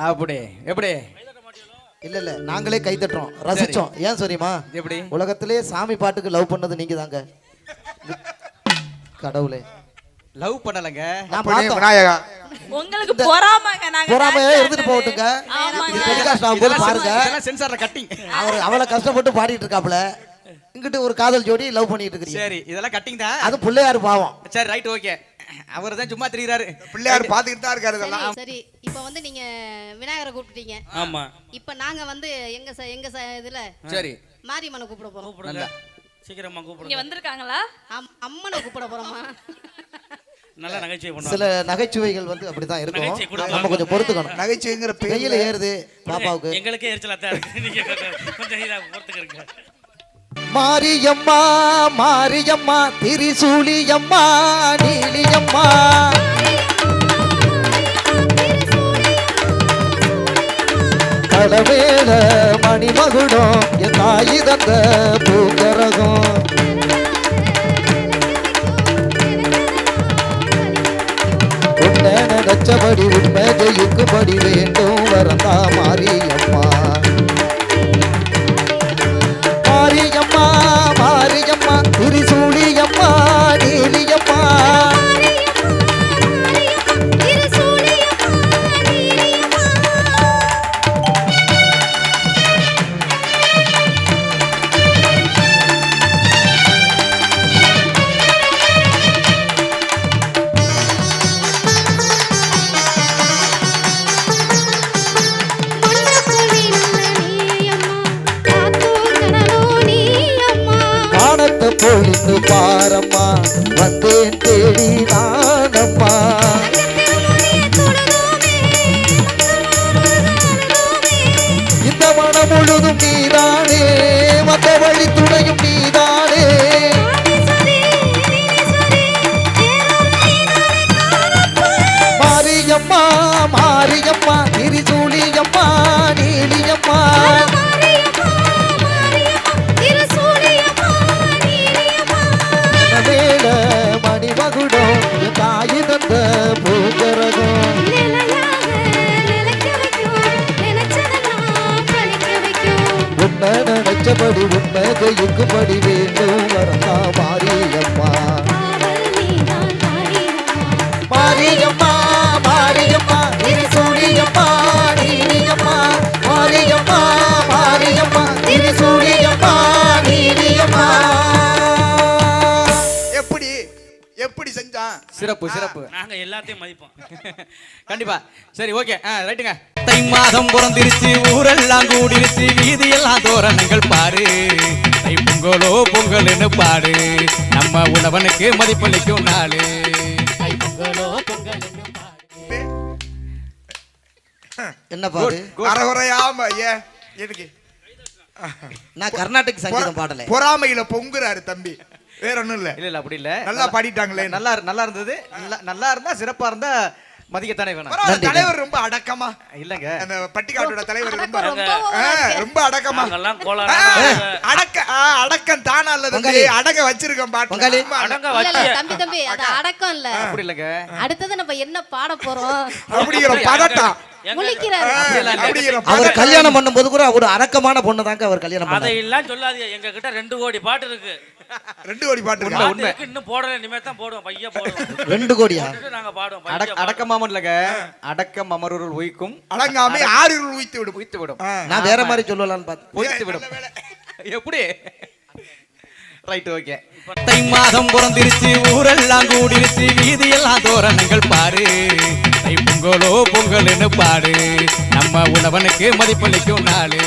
அப்படி எப்படி? இல்ல இல்ல நாங்களே கை தட்டுறோம். ரசிச்சோம். ஏன் தெரியுமா எப்படி? உலகத்திலே சாமி பாட்டுக்கு லவ் பண்ணது நீங்க தாங்க கடவுளே. லவ் பண்ணலங்க. நான் பார்த்தோம். விநாயகா. உங்களுக்கு பொறாமங்க நாங்க பொறாமையே இருந்துட்டு போகட்டுங்க. இது டெலிகாஸ்ட் ஆகும்போது இதெல்லாம் பாருங்க. சென்சார்- இதெல்லாம் சென்சார்ல கட்டிங் அவர் அவளை கஷ்டப்பட்டு பாடிட்டு இருக்காப்புல. இங்கிட்டு ஒரு காதல் ஜோடி லவ் பண்ணிட்டு இருக்கிறீங்க. சரி இதெல்லாம் கட்டிங் தான். அது பிள்ளையாரு பாவம். சரி ரைட் ஓகே அவர் தான் சும்மா திரிகிறாரு பிள்ளையார் பாத்துக்கிட்டு தான் இருக்காரு இதெல்லாம். சரி இப்போ வந்து நீங்க விநாயகரை கூப்பிட்டீங்க ஆமா. இப்போ நாங்க வந்து எங்க ச- எங்க ச- இதுல சரி. மாரியம்மனை கூப்பிட போறோம். கூப்பிடுங்க. சீக்கிரமா இங்க கூப்பிடுங்க வந்திருக்காங்களா? அம்- அம்மனை கூப்பிட போறோமா? நல்ல நகைச்சுவை சில பண்ணுவாங்க நகைச்சுவைகள் வந்து அப்படிதான் நகைச்சுவை இருக்கும் கொடுக்கலாம். நம்ம கொஞ்சம் பொறுத்துக்கணும். நகைச்சுவைங்கிற பேர்ல ஏறுது பாப்பாவுக்கு. எங்களுக்கே எரிச்சலா தான் இருக்கு. நீங்க கொஞ்சம் கொஞ்சம் இதா பொறுத்துக்கிறீங்க. மாரியம்மா மாரியம்மா திரிசூலியம்மா நீலியம்மா. கடவேல மணிமகுடம் என் தாயி தந்த பூக்கரகம் உன்னை நினைச்சபடி உண்மை ஜெயிக்கும்படி வேண்டும் வரந்தா மாரியம்மா. வந்தேன் தேடி நானம்மா இந்த மனம் முழுதும் நீதானே வந்த வழி துணையும் நீதானே. மாரியம்மா மாரியம்மா உண்மை ஜெயிக்கும்படி வேண்டும். வரந்தா மாரியம்மா. மாரியம்மா மாரியம்மா திரிசூலியம்மா நீலியம்மா. மாரியம்மா மாரியம்மா திரிசூலியம்மா நீலியம்மா. எப்படி எப்படி செஞ்சான்? சிறப்பு சிறப்பு. நாங்க எல்லாத்தையும் மதிப்போம். கண்டிப்பா. சரி ஓகே. ஆ ரைட்டுங்க. தை மாதம் பிறந்திருச்சு ஊரெல்லாம் கூடிருச்சு வீதியெல்லாம் தோரணங்கள் பாரு தை பொங்கலோ பொங்கல்னு பாடு. நம்ம உழவனுக்கு மதிப்பளிக்கும் நாளு. தை பொங்கலோ பொங்கல்னு பாடு. என்ன பாடு? அறகுறையாம ஏன் எதுக்கு? நான் கர்நாடக சங்கீதம் பாடல. பொறாமையில பொங்குறாரு தம்பி. வேற ஒண்ணும் இல்ல. இல்ல இல்ல அப்படி இல்ல. நல்லா பாடிட்டாங்களே நல்லா நல்லா இருந்தது. நல்லா நல்லா இருந்தா சிறப்பா இருந்தா மதிக்கத்தானே வேணும். தலைவர் ரொம்ப அடக்கமா. இல்லங்க. அந்த பட்டிக்காட்டோட தலைவர் ரொம்ப ரொம்ப அடக்கமா. அடக்க அடக்கம் தானா அல்லது. அடக்க வச்சிருக்கோம் பாட்டு? தம்பி தம்பி அது அடக்கம். இல்ல. அப்படி இல்லங்க. அடுத்தது நம்ம என்ன பாட போறோம்? அப்படிங்கிற பதட்டம். அவர் கல்யாணம் பண்ணும்போது கூட ஒரு அடக்கமான பொண்ணு தாங்க அவர் கல்யாணம் பண்ணாரு. அதையெல்லாம் சொல்லாதீங்க. எங்க கிட்ட ரெண்டு கோடி பாட்டு இருக்கு. ரெண்டு கோடி பாட்டு இருக்கு, இன்னும் போடல இனிமே தான் போடுவோம். பைய போடுவோம். ரெண்டு கோடியா? நாங்க பாடுவோம் பைய அடக் அடக்கமாமன் இல்லங்க அடக்கம் அமரூர் உயிக்கும். அடங்காமை ஆறு உயித்து விடும். உயித்து விடும். நான் வேற மாதிரி சொல்லலாம்னு பார்த்தேன் பொய்த்து விடும். எப்படி? ரைட் ஓகே தை மாதம் பிறந்திருச்சு ஊரெல்லாம் கூடிருச்சு வீதியெல்லாம் தோரணங்கள் பாரு தை பொங்கலோ பொங்கல்னு பாடு. நம்ம உழவனுக்கு மதிப்பளிக்கும் நாளு.